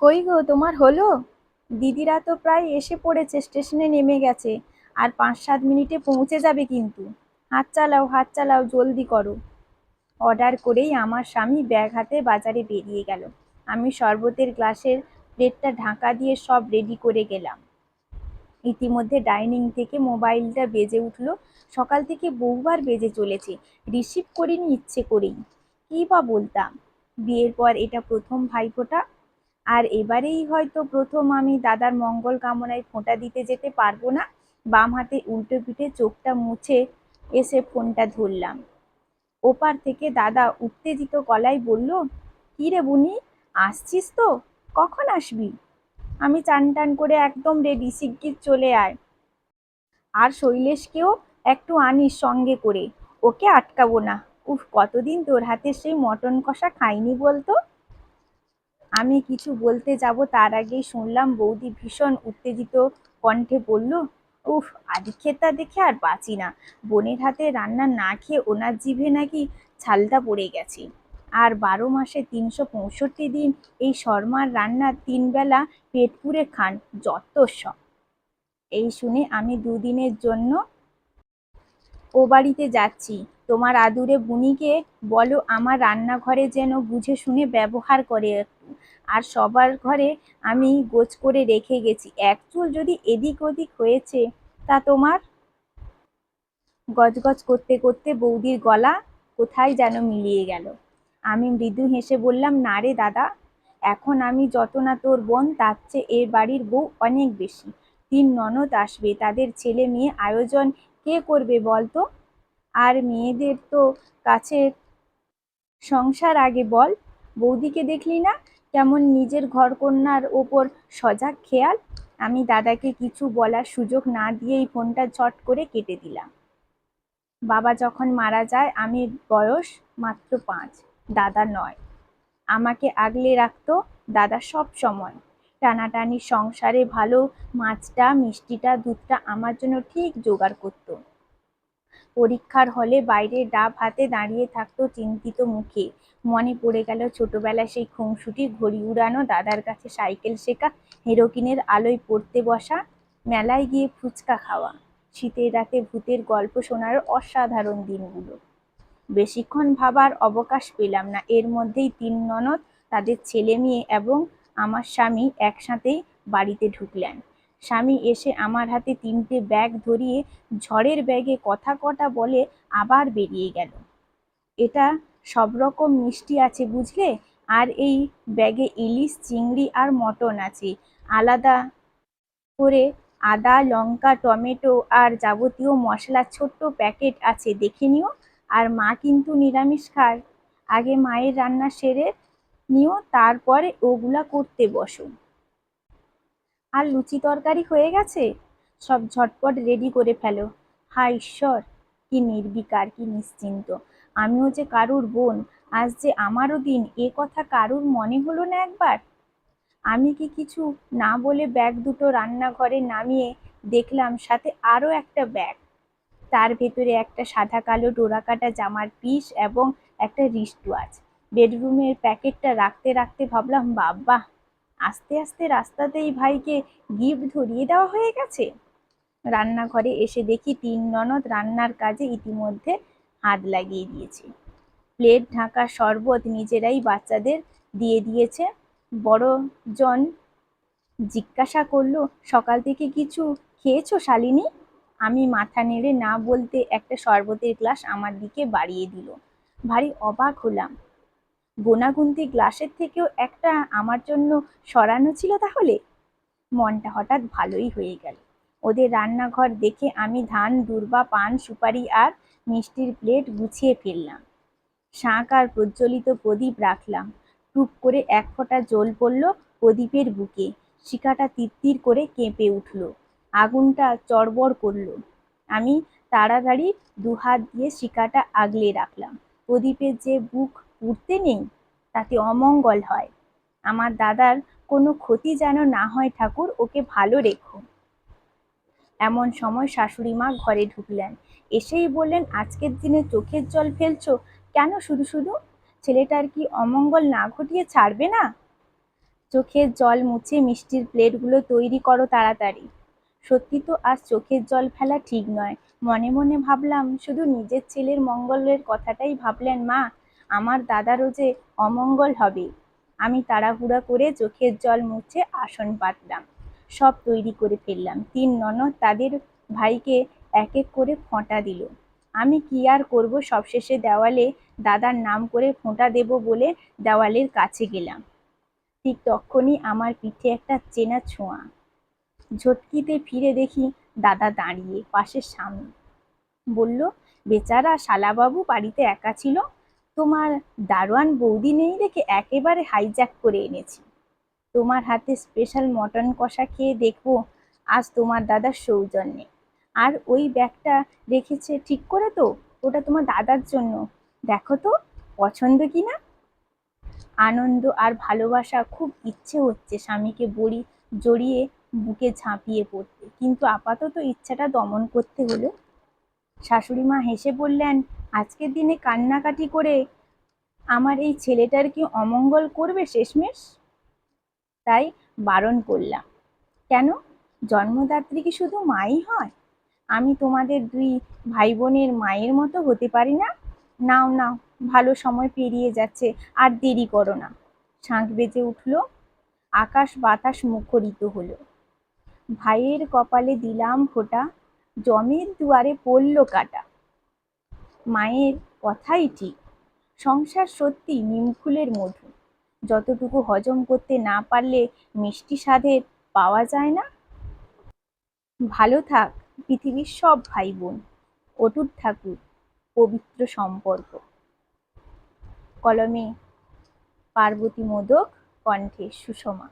কই গো, তোমার হলো? দিদিরা তো প্রায় এসে পড়েছে, স্টেশনে নেমে গেছে। আর পাঁচ সাত মিনিটে পৌঁছে যাবে কিন্তু। হাত চালাও হাত চালাও, জলদি করো। অর্ডার করেই আমার স্বামী ব্যাগ হাতে বাজারে বেরিয়ে গেল। আমি শরবতের গ্লাসের প্লেটটা ঢাকা দিয়ে সব রেডি করে গেলাম। ইতিমধ্যে ডাইনিং থেকে মোবাইলটা বেজে উঠল। সকাল থেকে বহুবার বেজে চলেছে। রিসিভ করিনি, ইচ্ছে করেই। কী বা বলতাম? বিয়ের পর এটা প্রথম ভাইফোঁটা। আর এবারেই হয়তো প্রথম আমি দাদার মঙ্গল কামনায় ফোঁটা দিতে যেতে পারব না। বাম হাতে উল্টো পিঠে চোখটা মুছে এসে ফোনটা ধরলাম। ওপার থেকে দাদা উত্তেজিত গলায় বলল, কী রে বুনি, আসছিস তো? কখন আসবি? আমি চান টান করে একদম রেডি শিগগির চলে আয়। আর শৈলেশকেও একটু আনিস সঙ্গে করে। ওকে আটকাবো না। উফ, কতদিন তোর হাতে সেই মটন কষা খাইনি বলতো? আমি কিছু বলতে যাব, তার আগেই শুনলাম বৌদি ভীষণ উত্তেজিত কণ্ঠে বলল, উফ আদিক্ষেতা দেখে আর বাঁচি না। বোনের হাতে রান্না না খেয়ে ওনার জিভে নাকি ছালটা পড়ে গেছে। আর বারো মাসে তিনশো পঁয়ষট্টি দিন এই শর্মার রান্না তিন বেলা পেট পুড়ে খান, যত এই শুনে আমি দুদিনের জন্য ও বাড়িতে যাচ্ছি। তোমার আদুরে বুনিকে বলো আমার রান্নাঘরে যেন বুঝে শুনে ব্যবহার করে আর সবার ঘরে আমি গোছ করে রেখে গেছি। এক চুল যদি এদিক ওদিক হয়েছে, তা তোমার? গজগজ করতে করতে বৌদির গলা কোথায় যেন মিলিয়ে গেল। আমি মৃদু হেসে বললাম, না রে দাদা, এখন আমি যত না তোর বোন, তার চেয়ে এর বাড়ির বউ অনেক বেশি। তিন ননদ আসবে, তাদের ছেলে মেয়ে আয়োজন কে করবে বলতো? আর মেয়েদের তো কাছে সংসার আগে বল। বৌদিকে দেখলি না? কেমন নিজের ঘরকন্যার ওপর সজাগ খেয়াল? আমি দাদাকে কিছু বলার সুযোগ না দিয়েই ফোনটা ঝট করে কেটে দিলাম। বাবা যখন মারা যায় আমি বয়স মাত্র পাঁচ, দাদা নয়। আমাকে আগলে রাখতো দাদা সব সময়। টানাটানি, সংসারে ভালো মাছটা, মিষ্টিটা, দুধটা আমার জন্য ঠিক জোগাড় করতো। পরীক্ষার হলে বাইরে ডাব হাতে দাঁড়িয়ে থাকতো চিন্তিত মুখে। মনে পড়ে গেল ছোটবেলায় সেই খুংসুটি ঘড়ি উড়ানো, দাদার কাছে সাইকেল শেখা, হেরোকিনের আলোয় পড়তে বসা, মেলায় গিয়ে ফুচকা খাওয়া, শীতের রাতে ভূতের গল্প শোনার অসাধারণ দিনগুলো। বেশিক্ষণ ভাবার অবকাশ পেলাম না। এর মধ্যেই তিন ননদ, তাদের ছেলে মেয়ে এবং আমার স্বামী একসাথেই বাড়িতে ঢুকলেন। স্বামী এসে আমার হাতে তিনটে ব্যাগ ধরিয়ে ঝড়ের ব্যাগে কথা কটা বলে আবার বেরিয়ে গেল। এটা সব রকম মিষ্টি আছে বুঝলে? আর এই ব্যাগে ইলিশ, চিংড়ি আর মটন আছে। আলাদা করে আদা, লঙ্কা, টমেটো আর যাবতীয় মশলা ছোট্ট প্যাকেট আছে, দেখে নিও। আর মা কিন্তু নিরামিষ খায়। আগে মায়ের রান্না সেরে নিও, তারপরে ওগুলা করতে বসো। আর লুচি তরকারি হয়ে গেছে? সব ঝটপট রেডি করে ফেলো। হায় ঈশ্বর, কি নির্বিকার, কি নিশ্চিন্ত। আমিও যে কারুর বোন, আজ যে আমারও দিন, এ কথা কারুর মনে হলো না একবার? আমি কি কিছু না বলে ব্যাগ দুটো রান্নাঘরে নামিয়ে দেখলাম, সাথে আরও একটা ব্যাগ। তার ভেতরে একটা সাদা কালো ডোরাকাটা জামার পিস এবং একটা রিস্ট ওয়াচ বেডরুমের প্যাকেটটা রাখতে রাখতে ভাবলাম, বাবা, আস্তে আস্তে রাস্তাতেই ভাইকে গিফট ধরিয়ে দেওয়া হয়ে গেছে। রান্নাঘরে এসে দেখি তিন ননদ রান্নার কাজে ইতিমধ্যে হাত লাগিয়ে দিয়েছে। প্লেট, ঢাকা শরবত নিজেরাই বাচ্চাদের দিয়ে দিয়েছে। বড় জন জিজ্ঞাসা করল, সকাল থেকে কিছু খেয়েছো শালিনী? আমি মাথা নেড়ে না বলতে একটা শরবতের গ্লাস আমার দিকে বাড়িয়ে দিল। ভারী অবাক হলাম। গোনাগুন্তি গ্লাসের থেকেও একটা আমার জন্য সরানো ছিল তাহলে? মনটা হঠাৎ ভালোই হয়ে গেল। ওদের রান্নাঘর দেখে আমি ধান, দুর্বা, পান, সুপারি আর মিষ্টির প্লেট গুছিয়ে ফেললাম। শাঁখ আর প্রজ্বলিত প্রদীপ রাখলাম। টুপ করে এক ফোঁটা জল পড়ল প্রদীপের বুকে। শিকাটা তিরতির করে কেঁপে উঠল। আগুনটা চড়বড় করল। আমি তাড়াতাড়ি দুহাত দিয়ে শিকাটা আগলে রাখলাম। প্রদীপের যে বুক পুড়তে নেই, তাতে অমঙ্গল হয়। আমার দাদার কোনো ক্ষতি যেন না হয় ঠাকুর, ওকে ভালো রেখো। এমন সময় শাশুড়ি মা ঘরে ঢুকলেন। এসেই বললেন, আজকের দিনে চোখের জল ফেলছো কেন শুধু শুধু? ছেলেটার কি অমঙ্গল না ঘটিয়ে ছাড়বে না? চোখের জল মুছে মিষ্টির প্লেটগুলো তৈরি করো তাড়াতাড়ি। সত্যি তো আজ চোখের জল ফেলা ঠিক নয়। মনে মনে ভাবলাম, শুধু নিজের ছেলের মঙ্গলের কথাটাই ভাবলেন মা। আমার দাদারও যে অমঙ্গল হবে। আমি তাড়াহুড়া করে চোখের জল মুছে আসন পাতলাম সব তৈরি করে ফেললাম। তিন ননদ তাদের ভাইকে এক এক করে ফোঁটা দিল। আমি কি আর করব? সবশেষে দেওয়ালে দাদার নাম করে ফোঁটা দেব বলে দেওয়ালের কাছে গেলাম। ঠিক তখনই আমার পিঠে একটা চেনা ছোঁয়া। ঝটকিতে ফিরে দেখি দাদা দাঁড়িয়ে পাশের সামনে বলল, বেচারা শালাবাবু বাড়িতে একা ছিল? তোমার দারোয়ান বৌদি নেই দেখে একেবারে হাইজ্যাক করে এনেছি। তোমার হাতে স্পেশাল মটন কষা খেয়ে দেখব, আজ তোমার দাদার সৌজন্যে আর ওই ব্যাগটা রেখেছে ঠিক করে তো, ওটা তোমার দাদার জন্য। দেখো তো, পছন্দ কি না? আনন্দ আর ভালোবাসা খুব ইচ্ছে হচ্ছে স্বামীকে বড়ি জড়িয়ে বুকে ঝাঁপিয়ে পড়তে। কিন্তু আপাতত ইচ্ছাটা দমন করতে হলো। শাশুড়ি মা হেসে বললেন আজকের দিনে কান্নাকাটি করে আমার এই ছেলেটার কি অমঙ্গল করবে শেষমেশ? তাই বারণ করলাম। কেন? জন্মদাত্রী কি শুধু মাই হয়? আমি তোমাদের দুই ভাই বোনের মায়ের মতো হতে পারি না? নাও নাও, ভালো সময় পেরিয়ে যাচ্ছে, আর দেরি করো না। শাঁখ বেজে উঠল, আকাশ বাতাস মুখরিত হলো। ভাইয়ের কপালে দিলাম ফোঁটা, জমের দুয়ারে পড়ল কাটা। মায়ের কথাই ঠিক। সংসার সত্যি নিমফুলের মধু। যতটুকু হজম করতে না পারলে মিষ্টি স্বাদের পাওয়া যায় না? ভালো থাক পৃথিবীর সব ভাই বোন অটুট থাকুক পবিত্র সম্পর্ক। কলমে পার্বতী মোদক, কণ্ঠে সুষমা।